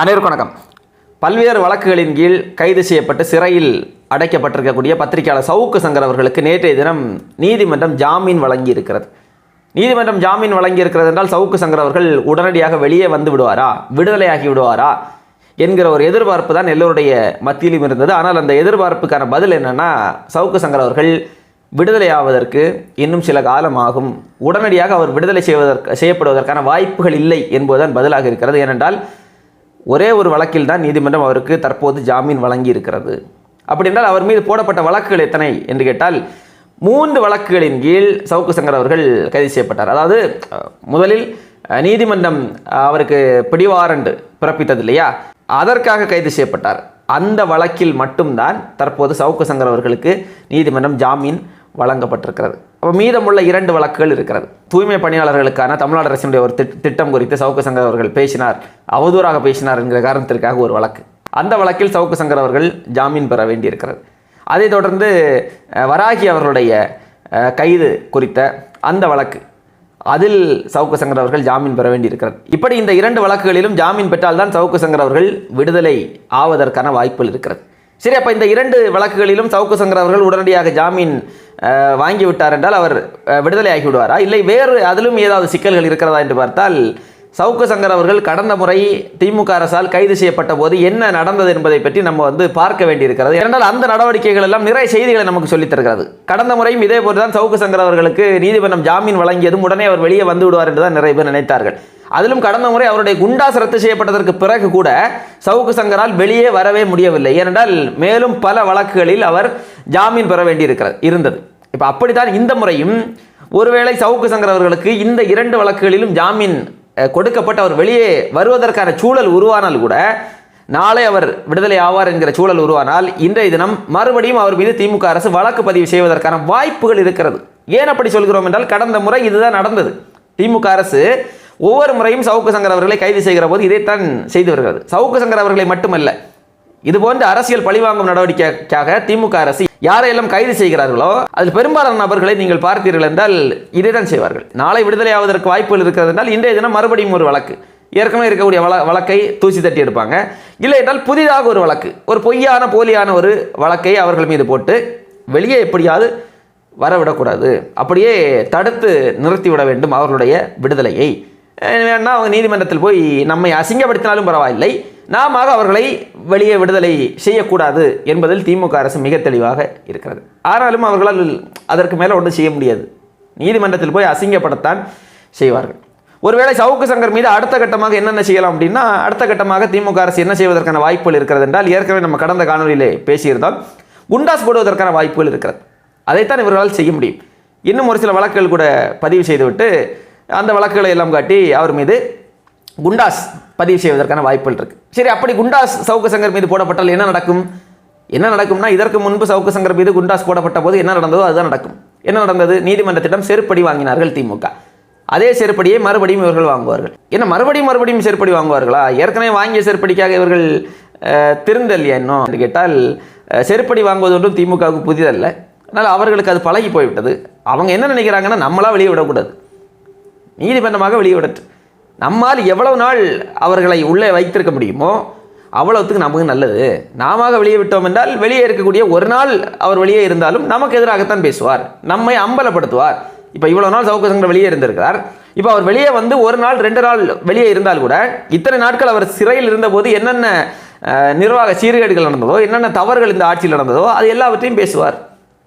அனைவருக்கும் வணக்கம். பல்வேறு வழக்குகளின் கீழ் கைது செய்யப்பட்டு சிறையில் அடைக்கப்பட்டிருக்கக்கூடிய பத்திரிகையாளர் சவுக்கு சங்கர் அவர்களுக்கு நேற்றைய தினம் நீதிமன்றம் ஜாமீன் வழங்கி இருக்கிறது நீதிமன்றம் ஜாமீன் வழங்கியிருக்கிறது என்றால் சவுக்கு சங்கர் அவர்கள் உடனடியாக வெளியே வந்து விடுவாரா? விடுதலையாகி விடுவாரா? என்கிற ஒரு எதிர்பார்ப்பு தான் எல்லோருடைய மத்தியிலும் இருந்தது. ஆனால் அந்த எதிர்பார்ப்புக்கான பதில் என்னென்னா சவுக்கு சங்கர் அவர்கள் விடுதலை ஆவதற்கு இன்னும் சில காலம் ஆகும் உடனடியாக அவர் விடுதலை செய்வதற்கு செய்யப்படுவதற்கான வாய்ப்புகள் இல்லை என்பதுதான் பதிலாக இருக்கிறது. ஏனென்றால் ஒரே ஒரு வழக்கில் தான் நீதிமன்றம் அவருக்கு தற்போது ஜாமீன் வழங்கி இருக்கிறது அப்படி என்றால் அவர் மீது போடப்பட்ட வழக்குகள் எத்தனை என்று கேட்டால் மூன்று வழக்குகளின் கீழ் சவுக்கு சங்கர் அவர்கள் கைது செய்யப்பட்டார். அதாவது முதலில் நீதிமன்றம் அவருக்கு பிடிவாரண்டு பிறப்பித்தது இல்லையா அதற்காக கைது செய்யப்பட்டார். அந்த வழக்கில் மட்டும்தான் தற்போது சவுக்கு சங்கர் அவர்களுக்கு நீதிமன்றம் ஜாமீன் வழங்கப்பட்டிருக்கிறது. மீதமுள்ள இரண்டு வழக்குகள் இருக்கிறது. தூய்மை பணியாளர்களுக்கான தமிழ்நாடு அரசினுடைய ஒரு திட்டம் குறித்து சவுக்கு சங்கர் அவர்கள் பேசினார். அவதூறாக பேசினார் என்கிற காரணத்திற்காக ஒரு வழக்கு. அந்த வழக்கில் சவுக்கு சங்கர் அவர்கள் ஜாமீன் பெற வேண்டியிருக்கிறது. அதைத் தொடர்ந்து வராகி அவர்களுடைய கைது குறித்த அந்த வழக்கு. அதில் சவுக்கு சங்கர் அவர்கள் ஜாமீன் பெற வேண்டியிருக்கிறது. இப்படி இந்த இரண்டு வழக்குகளிலும் ஜாமீன் பெற்றால்தான் சவுக்கு சங்கர் அவர்கள் விடுதலை ஆவதற்கான வாய்ப்புகள் இருக்கிறது. சரி அப்போ இந்த இரண்டு வழக்குகளிலும் சவுக்கு சங்கர் அவர்கள் உடனடியாக ஜாமீன் வாங்கிவிட்டார் வாங்கி விட்டார் என்றால் அவர் விடுதலை ஆகிவிடுவாரா இல்லை வேறு அதிலும் ஏதாவது சிக்கல்கள் இருக்கிறதா என்று பார்த்தால் சவுக்கு சங்கர் அவர்கள் கடந்த முறை திமுக அரசால் கைது செய்யப்பட்ட போது என்ன நடந்தது என்பதை பற்றி நம்ம வந்து பார்க்க வேண்டியிருக்கிறது. ஏனென்றால் அந்த நடவடிக்கைகள் எல்லாம் நிறைய செய்திகளை நமக்கு சொல்லித் தருகிறது. கடந்த முறையும் இதே போன்றுதான் சவுக்கு சங்கர் அவர்களுக்கு நீதிமன்றம் ஜாமீன் வழங்கியதும் உடனே அவர் வெளியே வந்து விடுவார் என்றுதான் நிறைய பேர் நினைத்தார்கள். அதிலும் கடந்த முறை அவருடைய குண்டாஸ் ரத்து செய்யப்பட்டதற்கு பிறகு கூட சவுக்கு சங்கரால் வெளியே வரவே முடியவில்லை. ஏனென்றால் மேலும் பல வழக்குகளில் அவர் ஜாமீன் பெற வேண்டியிருக்கிறது இருந்தது. இப்போ அப்படித்தான் இந்த முறையும் ஒருவேளை சவுக்கு சங்கர் அவர்களுக்கு இந்த இரண்டு வழக்குகளிலும் ஜாமீன் கொடுக்கப்பட்டு அவர் வெளியே வருவதற்கான சூழல் உருவானால் கூட நாளை அவர் விடுதலை ஆவார் என்கிற சூழல் உருவானால் இன்றைய தினம் மறுபடியும் அவர் மீது திமுக அரசு வழக்கு பதிவு செய்வதற்கான வாய்ப்புகள் இருக்கிறது. ஏன் அப்படி சொல்கிறோம் என்றால் கடந்த முறை இதுதான் நடந்தது. திமுக அரசு ஒவ்வொரு முறையும் சவுக்கு சங்கர் அவர்களை கைது செய்கிற போது இதைத்தான் செய்து வருகிறது சவுக்கு சங்கர் அவர்களை மட்டுமல்ல இதுபோன்ற அரசியல் பழிவாங்கும் நடவடிக்கைக்காக திமுக அரசு யாரையெல்லாம் கைது செய்கிறார்களோ அதில் பெரும்பாலான நபர்களை நீங்கள் பார்த்தீர்கள் என்றால் இதை தான் செய்வார்கள். நாளை விடுதலை ஆவதற்கு வாய்ப்புகள் இருக்கிறது என்றால் இன்றைய தினம் மறுபடியும் ஒரு வழக்கு. ஏற்கனவே இருக்கக்கூடிய வழ வழக்கை தூசி தட்டி எடுப்பாங்க. இல்லை என்றால் புதிதாக ஒரு வழக்கு ஒரு பொய்யான போலியான ஒரு வழக்கை அவர்கள் மீது போட்டு வெளியே எப்படியாவது வரவிடக்கூடாது. அப்படியே தடுத்து நிறுத்திவிட வேண்டும் அவர்களுடைய விடுதலையை. வேணா அவங்க நீதிமன்றத்தில் போய் நம்மை அசிங்கப்படுத்தினாலும் பரவாயில்லை. நாம அவர்களை வெளியே விடுதலை செய்யக்கூடாது என்பதில் திமுக அரசு மிக தெளிவாக இருக்கிறது. ஆனாலும் அவர்களால் அதற்கு மேலே ஒன்றும் செய்ய முடியாது. நீதிமன்றத்தில் போய் அசிங்கப்படத்தான் செய்வார்கள். ஒருவேளை சவுக்கு சங்கர் மீது அடுத்த கட்டமாக என்னென்ன செய்யலாம் அப்படின்னா அடுத்த கட்டமாக திமுக அரசு என்ன செய்வதற்கான வாய்ப்புகள் இருக்கிறது என்றால் ஏற்கனவே நம்ம கடந்த காணொலியிலே பேசியிருந்தால் குண்டாஸ் போடுவதற்கான வாய்ப்புகள் இருக்கிறது. அதைத்தான் இவர்களால் செய்ய முடியும். இன்னும் ஒரு சில வழக்குகள் கூட பதிவு செய்துவிட்டு அந்த வழக்குகளை எல்லாம் காட்டி அவர் மீது குண்டாஸ் பதிவு செய்வதற்கான வாய்ப்புகள் இருக்கு. சரி அப்படி குண்டாஸ் சவுக்கு சங்கர் மீது போடப்பட்டால் என்ன நடக்கும்? என்ன நடக்கும்னா இதற்கு முன்பு சவுக்கு சங்கர் மீது குண்டாஸ் போடப்பட்ட போது என்ன நடந்ததோ அதுதான் நடக்கும். என்ன நடந்தது? நீதிமன்றத்திடம் செருப்படி வாங்கினார்கள் திமுக. அதே செருப்படியை மறுபடியும் இவர்கள் வாங்குவார்கள். என்ன மறுபடியும் மறுபடியும் செருப்படி வாங்குவார்களா? ஏற்கனவே வாங்கிய செருப்படிக்காக இவர்கள் திருந்தல்லையா இன்னும்? என்று கேட்டால் செருப்படி வாங்குவது ஒன்றும் திமுகவுக்கு புதிதல்ல. அதனால் அவர்களுக்கு அது பழகி போய்விட்டது. அவங்க என்ன நினைக்கிறாங்கன்னா நம்மளாக வெளியே விடக்கூடாது. நீதிமன்றமாக வெளியிடட்டு நம்மால் எவ்வளவு நாள் அவர்களை உள்ளே வைத்திருக்க முடியுமோ அவ்வளவுத்துக்கு நமக்கு நல்லது. நாம வெளியே விட்டோம் என்றால் வெளியே இருக்கக்கூடிய ஒரு நாள் அவர் வெளியே இருந்தாலும் நமக்கு எதிராகத்தான் பேசுவார். நம்மை அம்பலப்படுத்துவார். இப்போ இவ்வளோ நாள் சவுக்கு சங்கர் வெளியே இருந்திருக்கிறார். இப்போ அவர் வெளியே வந்து ஒரு நாள் ரெண்டு நாள் வெளியே இருந்தால் கூட இத்தனை நாட்கள் அவர் சிறையில் இருந்தபோது என்னென்ன நிர்வாக சீர்கேடுகள் நடந்ததோ என்னென்ன தவறுகள் இந்த ஆட்சியில் நடந்ததோ அது எல்லாவற்றையும் பேசுவார்.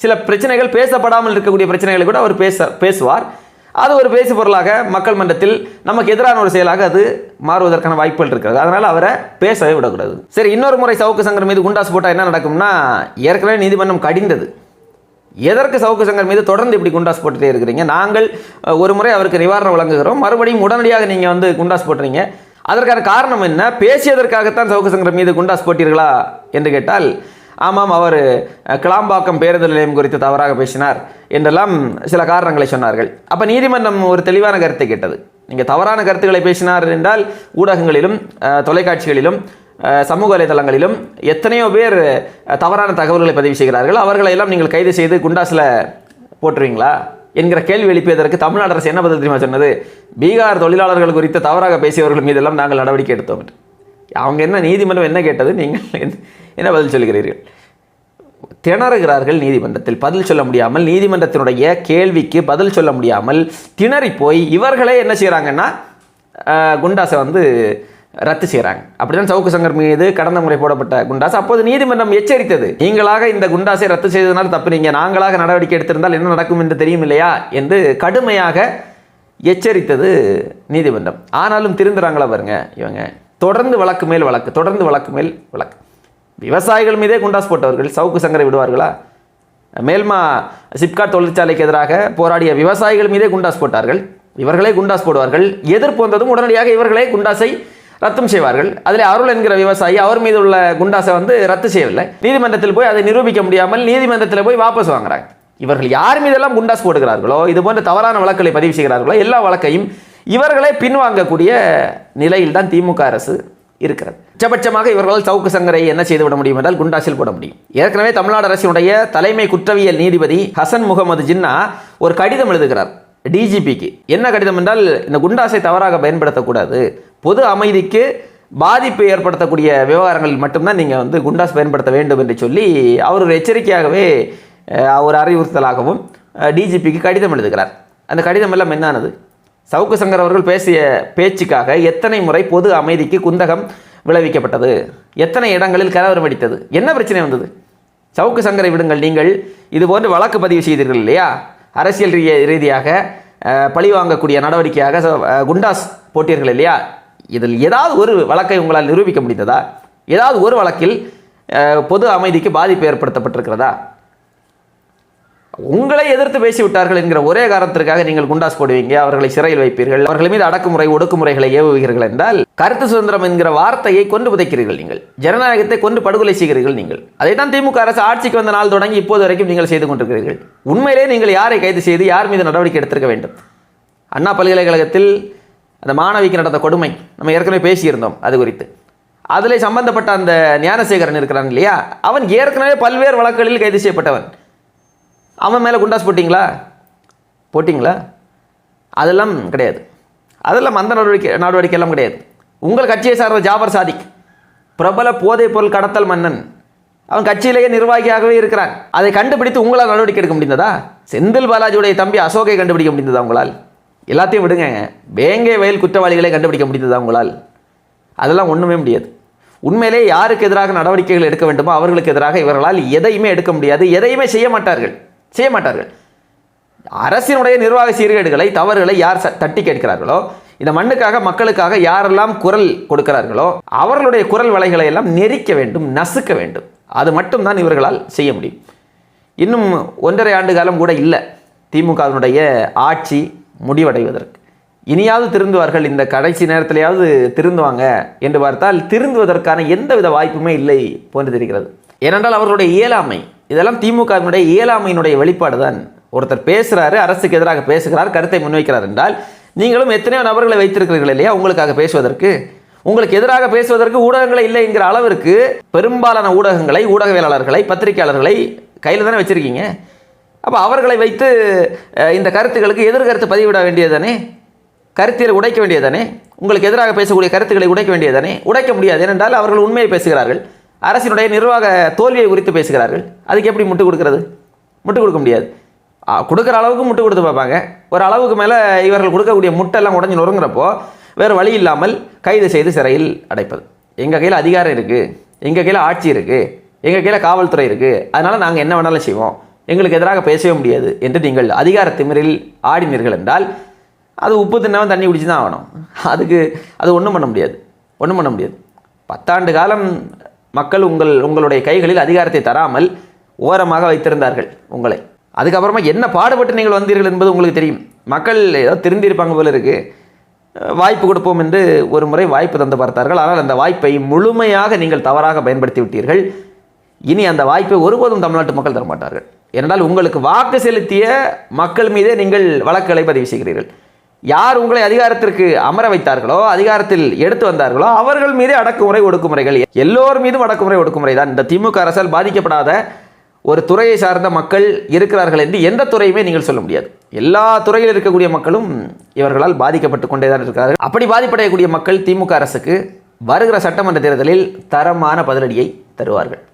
சில பிரச்சனைகள் பேசப்படாமல் இருக்கக்கூடிய பிரச்சனைகளை கூட அவர் பேச பேசுவார். அது ஒரு பேசு பொருளாக மக்கள் மன்றத்தில் நமக்கு எதிரான ஒரு செயலாக அது மாறுவதற்கான வாய்ப்புகள் இருக்கிறது. அதனால் அவரை பேசவே விடக்கூடாது. சரி இன்னொரு முறை சவுக்கு சங்கர் மீது குண்டாஸ் போட்டால் என்ன நடக்கும்னா ஏற்கனவே நீதிமன்றம் கடிந்தது. எதற்கு சவுக்கு சங்கர் மீது தொடர்ந்து இப்படி குண்டாஸ் போட்டுகிட்டே இருக்கிறீங்க? நாங்கள் ஒரு முறை அவருக்கு நிவாரணம் வழங்குகிறோம். மறுபடியும் உடனடியாக நீங்கள் வந்து குண்டாஸ் போட்டுறீங்க. அதற்கான காரணம் என்ன? பேசியதற்காகத்தான் சவுக்கு சங்கர் மீது குண்டாஸ் போட்டீர்களா? என்று கேட்டால் ஆமாம் அவர் கிளாம்பாக்கம் பேருந்து நிலையம் குறித்து தவறாக பேசினார் என்றெல்லாம் சில காரணங்களை சொன்னார்கள். அப்போ நீதிமன்றம் ஒரு தெளிவான கருத்தை கேட்டது. நீங்கள் தவறான கருத்துக்களை பேசினார் என்றால் ஊடகங்களிலும் தொலைக்காட்சிகளிலும் சமூக வலைதளங்களிலும் எத்தனையோ பேர் தவறான தகவல்களை பதிவு செய்கிறார்கள். அவர்களை எல்லாம் நீங்கள் கைது செய்து குண்டாஸில் போட்டுருவீங்களா என்கிற கேள்வி எழுப்பியதற்கு தமிழ்நாடு அரசு என்ன பதில் தெரியுமா சொன்னது? பீகார் தொழிலாளர்கள் குறித்து தவறாக பேசியவர்கள் மீதெல்லாம் நாங்கள் நடவடிக்கை எடுத்தோம் என்று. அவங்க என்ன நீதிமன்றம் என்ன கேட்டது? நீங்கள் என்ன- பதில் சொல்கிறீர்கள் திணறுகிறார்கள் நீதிமன்றத்தில். பதில் சொல்ல முடியாமல் நீதிமன்றத்தினுடைய கேள்விக்கு பதில் சொல்ல முடியாமல் திணறி போய் இவர்களே என்ன செய்கிறாங்கன்னா குண்டாஸை வந்து ரத்து செய்கிறாங்க. அப்படிதான் சவுக்கு சங்கர் மீது கடந்த முறை போடப்பட்ட குண்டாஸ் அப்போது நீதிமன்றம் எச்சரித்தது. நீங்களாக இந்த குண்டாஸை ரத்து செய்ததனால் தப்பு நீங்கள் நாங்களாக நடவடிக்கை எடுத்திருந்தால் என்ன நடக்கும் என்று தெரியும் இல்லையா என்று கடுமையாக எச்சரித்தது நீதிமன்றம். ஆனாலும் திருந்துறாங்களா பாருங்க இவங்க. தொடர்ந்து வழக்கு மேல் வழக்கு தொடர்ந்து வழக்கு மேல் வழக்கு. விவசாயிகள் மீதே குண்டாஸ் போட்டவர்கள் சவுக்கு சங்கரை விடுவார்களா? மேல்மா சிப்காட் தொழிற்சாலைக்கு எதிராக போராடிய விவசாயிகள் மீதே குண்டாஸ் போட்டார்கள். இவர்களே குண்டாஸ் போடுவார்கள். எதிர்ப்பு வந்ததும் உடனடியாக இவர்களே குண்டாஸை ரத்தம் செய்வார்கள். அதில் அருள் என்கிற விவசாயி அவர் மீது உள்ள குண்டாசை வந்து ரத்து செய்யவில்லை. நீதிமன்றத்தில் போய் அதை நிரூபிக்க முடியாமல் நீதிமன்றத்தில் போய் வாபஸ் வாங்குறாங்க. இவர்கள் யார் மீதெல்லாம் குண்டாஸ் போடுகிறார்களோ இது போன்ற தவறான வழக்குகளை பதிவு செய்கிறார்களோ எல்லா வழக்கையும் இவர்களே பின்வாங்கக்கூடிய நிலையில் தான் திமுக அரசு இருக்கிறது. உச்சபட்சமாக இவர்களால் சவுக்கு சங்கரை என்ன செய்து விட முடியும் என்றால் குண்டாசில் போட முடியும். ஏற்கனவே தமிழ்நாடு அரசினுடைய தலைமை குற்றவியல் நீதிபதி ஹசன் முகமது ஜின்னா ஒரு கடிதம் எழுதுகிறார் டிஜிபிக்கு. என்ன கடிதம் என்றால் இந்த குண்டாசை தவறாக பயன்படுத்தக்கூடாது. பொது அமைதிக்கு பாதிப்பு ஏற்படுத்தக்கூடிய விவகாரங்களில் மட்டும்தான் நீங்கள் வந்து குண்டாஸ் பயன்படுத்த வேண்டும் என்று சொல்லி அவர் ஒரு எச்சரிக்கையாகவே அவர் ஒரு அறிவுறுத்தலாகவும் டிஜிபிக்கு கடிதம் எழுதுகிறார். அந்த கடிதம் எல்லாம் என்னானது சவுக்கு சங்கர் அவர்கள் பேசிய பேச்சுக்காக எத்தனை முறை பொது அமைதிக்கு குந்தகம் விளைவிக்கப்பட்டது? எத்தனை இடங்களில் கலவரம் வெடித்தது? என்ன பிரச்சனை வந்தது? சவுக்கு சங்கரை விடுங்கள் நீங்கள் இது போன்று வழக்கு பதிவு செய்தீர்கள் இல்லையா? அரசியல் ரீ- ரீதியாக பழி வாங்கக்கூடிய நடவடிக்கையாக ச- குண்டாஸ் போட்டீர்கள் இல்லையா? இதில் ஏதாவது ஒரு வழக்கை உங்களால் நிரூபிக்க முடிந்ததா? ஏதாவது ஒரு வழக்கில் பொது அமைதிக்கு பாதிப்பு ஏற்படுத்தப்பட்டிருக்கிறதா? உங்களை எதிர்த்து பேசிவிட்டார்கள் என்கிற ஒரே காரணத்திற்காக நீங்கள் குண்டாஸ் போடுவீங்க. அவர்களை சிறையில் வைப்பீர்கள். அவர்கள் மீது அடக்குமுறை ஒடுக்குமுறைகளை ஏவுவீர்கள் என்றால் கருத்து சுதந்திரம் என்கிற வார்த்தையை கொண்டு புதைக்கிறீர்கள் நீங்கள். ஜனநாயகத்தை கொண்டு படுகொலை செய்கிறீர்கள் நீங்கள். அதைத்தான் திமுக அரசு ஆட்சிக்கு வந்த நாள் தொடங்கி இப்போது வரைக்கும் நீங்கள் செய்து கொண்டிருக்கிறீர்கள். உண்மையிலே நீங்கள் யாரை கைது செய்து யார் மீது நடவடிக்கை எடுத்திருக்க வேண்டும்? அண்ணா பல்கலைக்கழகத்தில் அந்த மாணவிக்கு நடந்த கொடுமை நம்ம ஏற்கனவே பேசியிருந்தோம் அது குறித்து. அதில் சம்பந்தப்பட்ட அந்த ஞானசேகரன் இருக்கிறான் இல்லையா? அவன் ஏற்கனவே பல்வேறு வழக்குகளில் கைது செய்யப்பட்டவன். அவன் மேலே குண்டாஸ் போட்டிங்களா? போட்டிங்களா? அதெல்லாம் கிடையாது. அதெல்லாம் அந்த நடவடிக்கை நடவடிக்கை எல்லாம் கிடையாது. உங்கள் கட்சியை சார்ந்த ஜாபர் சாதிக் பிரபல போதைப் பொருள் கடத்தல் மன்னன் அவன் கட்சியிலேயே நிர்வாகியாகவே இருக்கிறான். அதை கண்டுபிடித்து உங்களால் நடவடிக்கை எடுக்க முடிந்ததா? செந்தில் பாலாஜியுடைய தம்பி அசோகை கண்டுபிடிக்க முடிந்ததா உங்களால்? எல்லாத்தையும் விடுங்க. வேங்கை வயல் குற்றவாளிகளை கண்டுபிடிக்க முடிந்ததா உங்களால்? அதெல்லாம் ஒன்றுமே முடியாது. உண்மையிலே யாருக்கு எதிராக நடவடிக்கைகள் எடுக்க வேண்டுமோ அவர்களுக்கு எதிராக இவர்களால் எதையுமே எடுக்க முடியாது. எதையுமே செய்ய மாட்டார்கள். செய்ய மாட்டார்கள். அரசினுடைய நிர்வாக சீர்கேடுகளை தவறுகளை யார் ச- தட்டி கேட்கிறார்களோ இந்த மண்ணுக்காக மக்களுக்காக யாரெல்லாம் குரல் கொடுக்கிறார்களோ அவர்களுடைய குரல் வலைகளை எல்லாம் நெரிக்க வேண்டும் நசுக்க வேண்டும். அது மட்டும்தான் இவர்களால் செய்ய முடியும். இன்னும் ஒன்றரை ஆண்டு காலம் கூட இல்லை திமுகவினுடைய ஆட்சி முடிவடைவதற்கு. இனியாவது திருந்துவார்கள் இந்த கடைசி நேரத்திலேயாவது திருந்துவாங்க என்று பார்த்தால் திருந்துவதற்கான எந்தவித வாய்ப்புமே இல்லை போன்று தெரிகிறது. ஏனென்றால் அவர்களுடைய இயலாமை இதெல்லாம் திமுகவினுடைய இயலாமையினுடைய வெளிப்பாடு தான். ஒருத்தர் பேசுகிறாரு அரசுக்கு எதிராக பேசுகிறார் கருத்தை முன்வைக்கிறார் என்றால் நீங்களும் எத்தனையோ நபர்களை வைத்திருக்கிறீர்கள் இல்லையா? உங்களுக்காக பேசுவதற்கு. உங்களுக்கு எதிராக பேசுவதற்கு ஊடகங்களை இல்லை என்கிற அளவிற்கு பெரும்பாலான ஊடகங்களை ஊடகவியலாளர்களை பத்திரிகையாளர்களை கையில் தானே வச்சுருக்கீங்க. அப்போ அவர்களை வைத்து இந்த கருத்துக்களுக்கு எதிர்கருத்து பதிவிட வேண்டியதானே கருத்தியல் உடைக்க வேண்டியதானே உங்களுக்கு எதிராக பேசக்கூடிய கருத்துக்களை உடைக்க வேண்டியதானே உடைக்க முடியாது. ஏனென்றால் அவர்கள் உண்மையை பேசுகிறார்கள். அரசினுடைய நிர்வாக தோல்வியை குறித்து பேசுகிறார்கள். அதுக்கு எப்படி முட்டு கொடுக்கறது? முட்டு கொடுக்க முடியாது. ஆ, கொடுக்குற அளவுக்கு முட்டு கொடுத்து பார்ப்பாங்க. ஒரு அளவுக்கு மேலே இவர்கள் கொடுக்கக்கூடிய முட்டெல்லாம் உடஞ்சி நொறுங்குறப்போ வேறு வழி இல்லாமல் கைது செய்து சிறையில் அடைப்பது. எங்கள் கையில் அதிகாரம் இருக்குது எங்கள் கையில் ஆட்சி இருக்குது எங்கள் கையில் காவல்துறை இருக்குது அதனால் நாங்கள் என்ன வேணாலும் செய்வோம். எங்களுக்கு எதிராக பேசவே முடியாது என்று நீங்கள் அதிகார திமிரில் ஆடினீர்கள் என்றால் அது உப்பு தின்னவன் தண்ணி குடிச்சு தான் ஆகணும். அதுக்கு அது ஒன்றும் பண்ண முடியாது. ஒன்றும் பண்ண முடியாது. பத்தாண்டு காலம் மக்கள் உங்கள் உங்களுடைய கைகளில் அதிகாரத்தை தராமல் ஓரமாக வைத்திருந்தார்கள் உங்களை. அதுக்கப்புறமா என்ன பாடுபட்டு நீங்கள் வந்தீர்கள் என்பது உங்களுக்கு தெரியும். மக்கள் ஏதோ திருந்திருப்பாங்க போல இருக்குது வாய்ப்பு கொடுப்போம் என்று ஒரு முறை வாய்ப்பு தந்து பார்த்தார்கள். ஆனால் அந்த வாய்ப்பை முழுமையாக நீங்கள் தவறாக பயன்படுத்தி விட்டீர்கள். இனி அந்த வாய்ப்பை ஒருபோதும் தமிழ்நாட்டு மக்கள் தரமாட்டார்கள். ஏனென்றால் உங்களுக்கு வாக்கு செலுத்திய மக்கள் மீதே நீங்கள் வழக்குகளை பதிவு செய்கிறீர்கள். யார் உங்களை அதிகாரத்திற்கு அமர வைத்தார்களோ அதிகாரத்தில் எடுத்து வந்தார்களோ அவர்கள் மீதே அடக்குமுறை ஒடுக்குமுறைகள். எல்லோர் மீதும் அடக்குமுறை ஒடுக்குமுறை தான். இந்த திமுக அரசால் பாதிக்கப்படாத ஒரு துறையை சார்ந்த மக்கள் இருக்கிறார்கள் என்று எந்த துறையுமே நீங்கள் சொல்ல முடியாது. எல்லா துறையில் இருக்கக்கூடிய மக்களும் இவர்களால் பாதிக்கப்பட்டு கொண்டே தான் இருக்கிறார்கள். அப்படி பாதிப்படையக்கூடிய மக்கள் திமுக அரசுக்கு வருகிற சட்டமன்ற தேர்தலில் தரமான பதிலடியை தருவார்கள்.